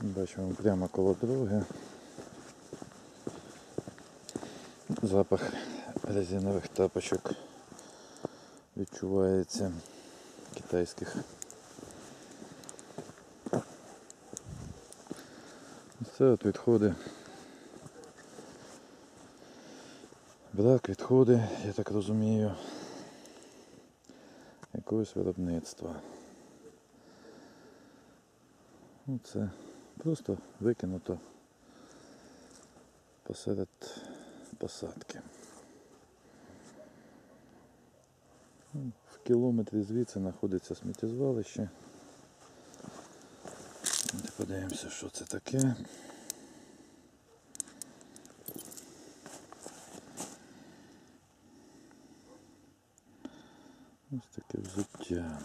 Бачимо прямо коло дороги. Запах резинових тапочок відчувається китайських. Це от відходи. Брак відходи, я так розумію, якогось виробництва. Ну, це просто викинуто посеред посадки. Ну, В кілометрі звідси знаходиться сміттєзвалище. Подивимося, що це таке. Ось таке взуття.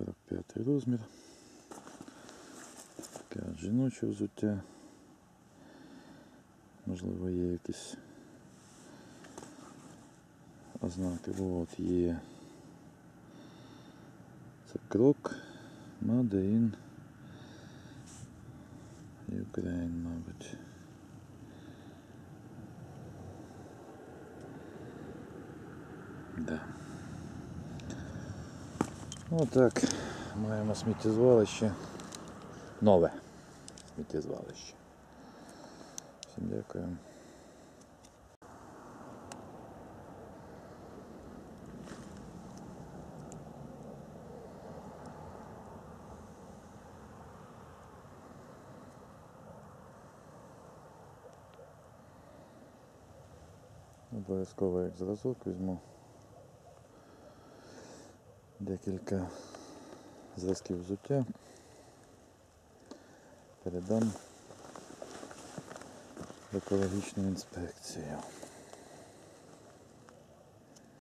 Сорок п'ятий розмір. Таке жіноче взуття. Можливо, є якісь ознаки. От є. Це крок Made in Ukraine, мабуть. Да. Отак. Маємо сміттєзвалище. Нове сміттєзвалище. Всім дякую. Обов'язково як зразок візьму декілька зразків взуття. Передам екологічну інспекцію.